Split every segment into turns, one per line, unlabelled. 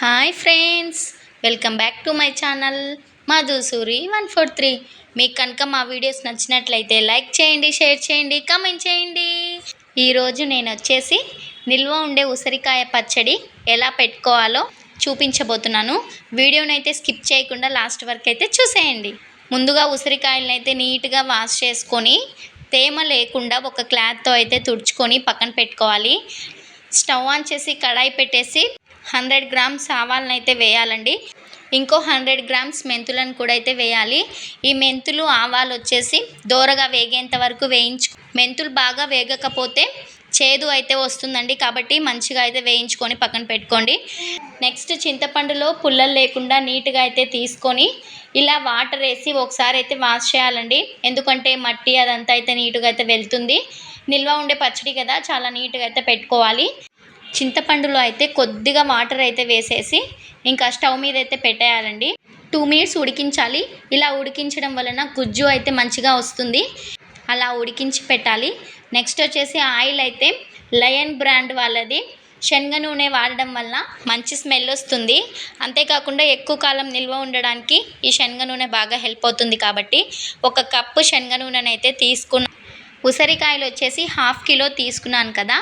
Hi friends welcome back to my channel Madhusuri one four three. మీకు కనుక మా videos నచ్చినట్లయితే లైక్ చేయండి షేర్ చేయండి కామెంట్ చేయండి. ఈరోజు నేను వచ్చేసి నిల్వ ఉండే ఉసిరికాయ పచ్చడి ఎలా పెట్టుకోవాలో చూపించబోతున్నాను. వీడియోని అయితే స్కిప్ చేయకుండా లాస్ట్ వరకు అయితే చూసేయండి. ముందుగా ఉసిరికాయలను అయితే నీట్గా వాష్ చేసుకొని తేమ లేకుండా ఒక క్లాత్తో అయితే తుడుచుకొని పక్కన పెట్టుకోవాలి. స్టవ్ ఆన్ చేసి కడాయి పెట్టేసి హండ్రెడ్ గ్రామ్స్ ఆవాలను అయితే వేయాలండి. ఇంకో హండ్రెడ్ గ్రామ్స్ మెంతులను కూడా అయితే వేయాలి. ఈ మెంతులు ఆవాలు వచ్చేసి దోరగా వేగేంత వరకు వేయించు మెంతులు బాగా వేగకపోతే చేదు అయితే వస్తుందండి. కాబట్టి మంచిగా అయితే వేయించుకొని పక్కన పెట్టుకోండి. నెక్స్ట్ చింతపండులో పుల్లలు లేకుండా నీట్గా అయితే తీసుకొని ఇలా వాటర్ వేసి ఒకసారి అయితే వాష్ చేయాలండి. ఎందుకంటే మట్టి అదంతా అయితే నీట్గా అయితే వెళ్తుంది. నిల్వ ఉండే పచ్చడి కదా చాలా నీట్గా అయితే పెట్టుకోవాలి. చింతపండులో అయితే కొద్దిగా వాటర్ అయితే వేసేసి ఇంకా స్టవ్ మీద అయితే పెట్టేయాలండి. టూ మినిట్స్ ఉడికించాలి. ఇలా ఉడికించడం వలన గుజ్జు అయితే మంచిగా వస్తుంది. అలా ఉడికించి పెట్టాలి. నెక్స్ట్ వచ్చేసి ఆయిల్ అయితే లయన్ బ్రాండ్ వాళ్ళది. శనగ నూనె వాడడం వల్ల మంచి స్మెల్ వస్తుంది. అంతేకాకుండా ఎక్కువ కాలం నిల్వ ఉండడానికి ఈ శనగ నూనె బాగా హెల్ప్ అవుతుంది కాబట్టి ఒక కప్పు శనగ నూనెనైతే తీసుకున్న ఉసిరికాయలు వచ్చేసి హాఫ్ కిలో తీసుకున్నాను కదా.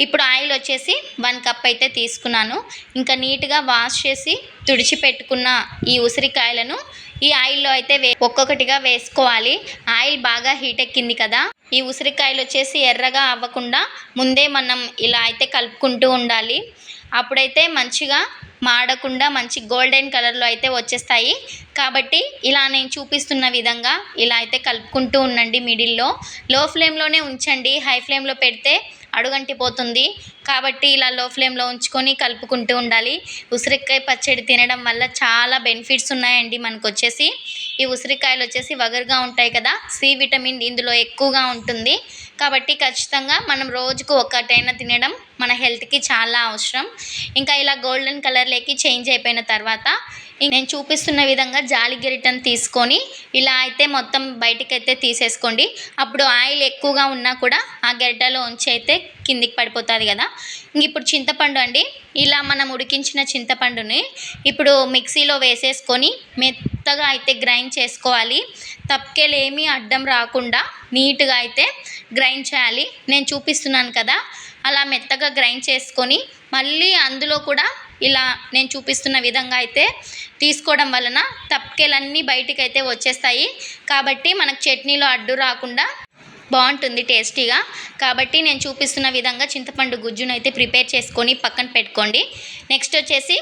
ఇప్పుడు ఆయిల్ వచ్చేసి వన్ కప్ అయితే తీసుకున్నాను. ఇంకా నీట్గా వాష్ చేసి తుడిచి పెట్టుకున్న ఈ ఉసిరికాయలను ఈ ఆయిల్లో అయితే వే ఒక్కొక్కటిగా వేసుకోవాలి. ఆయిల్ బాగా హీట్ ఎక్కింది కదా. ఈ ఉసిరికాయలు వచ్చేసి ఎర్రగా అవ్వకుండా ముందే మనం ఇలా అయితే కలుపుకుంటూ ఉండాలి. అప్పుడైతే మంచిగా మాడకుండా మంచి గోల్డెన్ కలర్లో అయితే వచ్చేస్తాయి. కాబట్టి ఇలా నేను చూపిస్తున్న విధంగా ఇలా అయితే కలుపుకుంటూ ఉండండి మిడిల్లో. లో ఫ్లేమ్లోనే ఉంచండి. హై ఫ్లేమ్లో పెడితే అడుగంటిపోతుంది. కాబట్టి ఇలా లో ఫ్లేమ్లో ఉంచుకొని కలుపుకుంటూ ఉండాలి. ఉసిరికాయ పచ్చడి తినడం వల్ల చాలా బెనిఫిట్స్ ఉన్నాయండి మనకు వచ్చేసి ఈ ఉసిరికాయలు వచ్చేసి వగరుగా ఉంటాయి కదా సి విటమిన్ ఇందులో ఎక్కువగా ఉంటుంది. కాబట్టి ఖచ్చితంగా మనం రోజుకు ఒకటైనా తినడం మన హెల్త్కి చాలా అవసరం. ఇంకా ఇలా గోల్డెన్ కలర్లోకి చేంజ్ అయిపోయిన తర్వాత నేను చూపిస్తున్న విధంగా జాలి గరిటను తీసుకొని ఇలా అయితే మొత్తం బయటకైతే తీసేసుకోండి. అప్పుడు ఆయిల్ ఎక్కువగా ఉన్నా కూడా ఆ గరిటలో ఉంచి అయితే కిందికి పడిపోతుంది కదా. ఇంక ఇప్పుడు చింతపండు అండి. ఇలా మనం ఉడికించిన చింతపండుని ఇప్పుడు మిక్సీలో వేసేసుకొని మెత్తగా అయితే గ్రైండ్ చేసుకోవాలి. తప్పకేలు ఏమీ అడ్డం రాకుండా నీట్గా అయితే గ్రైండ్ చేయాలి. నేను చూపిస్తున్నాను కదా. అలా మెత్తగా గ్రైండ్ చేసుకొని మళ్ళీ అందులో కూడా ఇలా నేను చూపిస్తున్న విధంగా అయితే తీసుకోవడం వలన తప్పకేలన్నీ బయటికి అయితే వచ్చేస్తాయి. కాబట్టి మనకు చట్నీలో అడ్డు రాకుండా బాగుంటుంది టేస్టీగా. కాబట్టి నేను చూపిస్తున్న విధంగా చింతపండు గుజ్జును అయితే ప్రిపేర్ చేసుకొని పక్కన పెట్టుకోండి. నెక్స్ట్ వచ్చేసి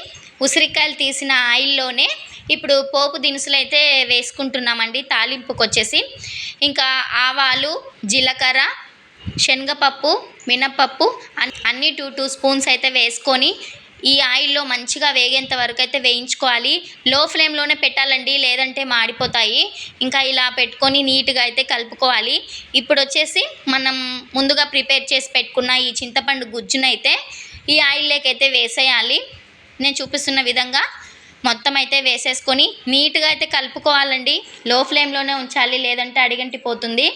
ఉసిరికాయలు తీసిన ఆయిల్లోనే ఇప్పుడు పోపు దినుసులు అయితే వేసుకుంటున్నామండి. తాలింపుకి వచ్చేసి ఇంకా ఆవాలు జీలకర్ర శనగపప్పు మినపప్పు అన్ని టూ టూ స్పూన్స్ అయితే వేసుకొని ఈ ఆయిల్లో మంచిగా వేగేంత వరకు అయితే వేయించుకోవాలి. లో ఫ్లేమ్లోనే పెట్టాలండి లేదంటే మాడిపోతాయి. ఇంకా ఇలా పెట్టుకొని నీట్గా అయితే కలుపుకోవాలి. ఇప్పుడు వచ్చేసి మనం ముందుగా ప్రిపేర్ చేసి పెట్టుకున్న ఈ చింతపండు గుజ్జునైతే ఈ ఆయిల్లోకి అయితే వేసేయాలి. నేను చూపిస్తున్న విధంగా మొత్తం అయితే వేసేసుకొని నీట్గా అయితే కలుపుకోవాలండి. లో ఫ్లేమ్లోనే ఉంచాలి లేదంటే అడిగంటి పోతుంది.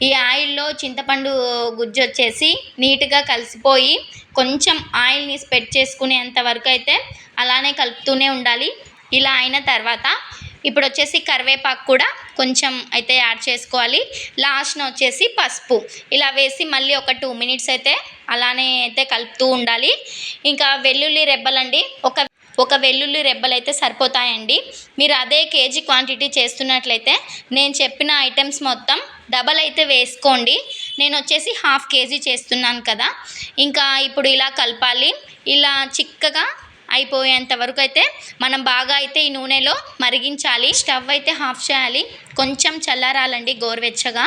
ఈ ఆయిల్లో చింతపండు గుజ్జు వచ్చేసి నీట్గా కలిసిపోయి కొంచెం ఆయిల్ని స్ప్రెడ్ చేసుకునేంత వరకు అయితే అలానే కలుపుతూనే ఉండాలి. ఇలా అయిన తర్వాత ఇప్పుడు వచ్చేసి కరివేపాకు కూడా కొంచెం అయితే యాడ్ చేసుకోవాలి. లాస్ట్న వచ్చేసి పసుపు. ఇలా వేసి మళ్ళీ ఒక టూ మినిట్స్ అయితే అలానే అయితే కలుపుతూ ఉండాలి. ఇంకా వెల్లుల్లి రెబ్బలండి. ఒక ఒక వెల్లుల్లి రెబ్బలు అయితే సరిపోతాయండి. మీరు అదే కేజీ క్వాంటిటీ చేస్తున్నట్లయితే నేను చెప్పిన ఐటమ్స్ మొత్తం డబల్ అయితే వేసుకోండి. నేను వచ్చేసి హాఫ్ కేజీ చేస్తున్నాను కదా. ఇంకా ఇప్పుడు ఇలా కలపాలి. ఇలా చిక్కగా అయిపోయేంత వరకు అయితే మనం బాగా అయితే ఈ నూనెలో మరిగించాలి. స్టవ్ అయితే హాఫ్ చేయాలి. కొంచెం చల్లారాలండి గోరువెచ్చగా.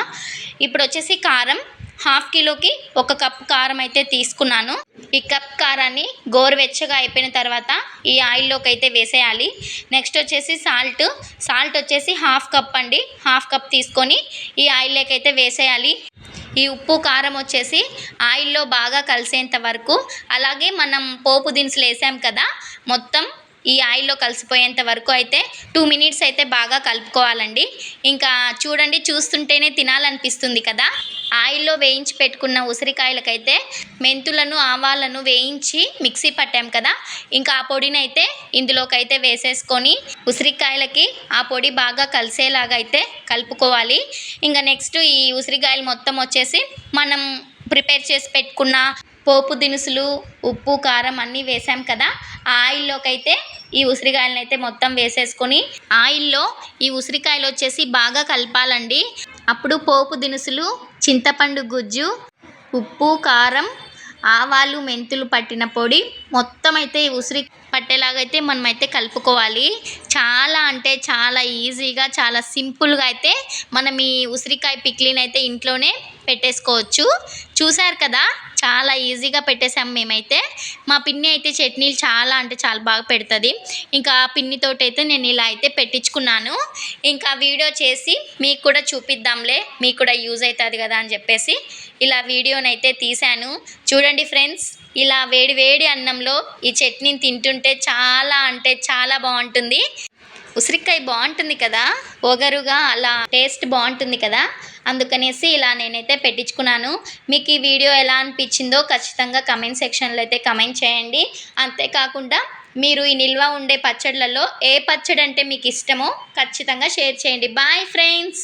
ఇప్పుడు వచ్చేసి కారం హాఫ్ కిలోకి ఒక కప్ కారం అయితే తీసుకున్నాను. ఈ కప్ కారాన్ని గోరువెచ్చగా అయిపోయిన తర్వాత ఈ ఆయిల్లోకి అయితే వేసేయాలి. నెక్స్ట్ వచ్చేసి సాల్ట్. సాల్ట్ వచ్చేసి హాఫ్ కప్ అండి. హాఫ్ కప్ తీసుకొని ఈ ఆయిల్లోకి అయితే వేసేయాలి. ఈ ఉప్పు కారం వచ్చేసి ఆయిల్లో బాగా కలిసేంత వరకు అలాగే మనం పోపు దినుసులు వేసాం కదా మొత్తం ఈ ఆయిల్లో కలిసిపోయేంత వరకు అయితే టూ మినిట్స్ అయితే బాగా కలుపుకోవాలండి. ఇంకా చూడండి చూస్తుంటేనే తినాలనిపిస్తుంది కదా. ఆయిల్లో వేయించి పెట్టుకున్న ఉసిరికాయలకైతే మెంతులను ఆవాలను వేయించి మిక్సీ పట్టాం కదా. ఇంకా ఆ పొడిని అయితే ఇందులోకైతే వేసేసుకొని ఉసిరికాయలకి ఆ పొడి బాగా కలిసేలాగా అయితే కలుపుకోవాలి. ఇంకా నెక్స్ట్ ఈ ఉసిరికాయలు మొత్తం వచ్చేసి మనం ప్రిపేర్ చేసి పెట్టుకున్న పోపు దినుసులు ఉప్పు కారం అన్నీ వేసాం కదా. ఆ ఆయిల్లోకి అయితే ఈ ఉసిరికాయలను అయితే మొత్తం వేసేసుకొని ఆయిల్లో ఈ ఉసిరికాయలు వచ్చేసి బాగా కలపాలండి. అప్పుడు పోపు దినుసులు చింతపండు గుజ్జు ఉప్పు కారం ఆవాలు మెంతులు పట్టిన పొడి. మొత్తం అయితే ఉసిరి పట్టేలాగా అయితే మనం అయితే కలుపుకోవాలి. చాలా అంటే చాలా ఈజీగా చాలా సింపుల్గా అయితే మనం ఈ ఉసిరికాయ పిక్లీని అయితే ఇంట్లోనే పెట్టేసుకోవచ్చు. చూసారు కదా? చాలా ఈజీగా పెట్టేసాం మేమైతే. మా పిన్ని అయితే చట్నీలు చాలా అంటే చాలా బాగా పెడుతుంది. ఇంకా ఆ పిన్నితోటి అయితే నేను ఇలా అయితే పెట్టించుకున్నాను. ఇంకా వీడియో చేసి మీకు కూడా చూపిద్దాంలే. మీకు కూడా యూజ్ అవుతుంది కదా అని చెప్పేసి ఇలా వీడియోని అయితే తీశాను. చూడండి ఫ్రెండ్స్ ఇలా వేడి వేడి అన్నంలో ఈ చట్నీని తింటుంటే చాలా అంటే చాలా బాగుంటుంది. ఉసిరికాయ బాగుంటుంది కదా? ఒగరుగా అలా టేస్ట్ బాగుంటుంది కదా? అందుకనేసి ఇలా నేనైతే పెట్టించుకున్నాను. మీకు ఈ వీడియో ఎలా అనిపించిందో ఖచ్చితంగా కమెంట్ సెక్షన్లో అయితే కమెంట్ చేయండి. అంతేకాకుండా మీరు ఈ నిల్వ ఉండే పచ్చళ్ళల్లో ఏ పచ్చడి అంటే మీకు ఇష్టమో ఖచ్చితంగా షేర్ చేయండి. Bye friends!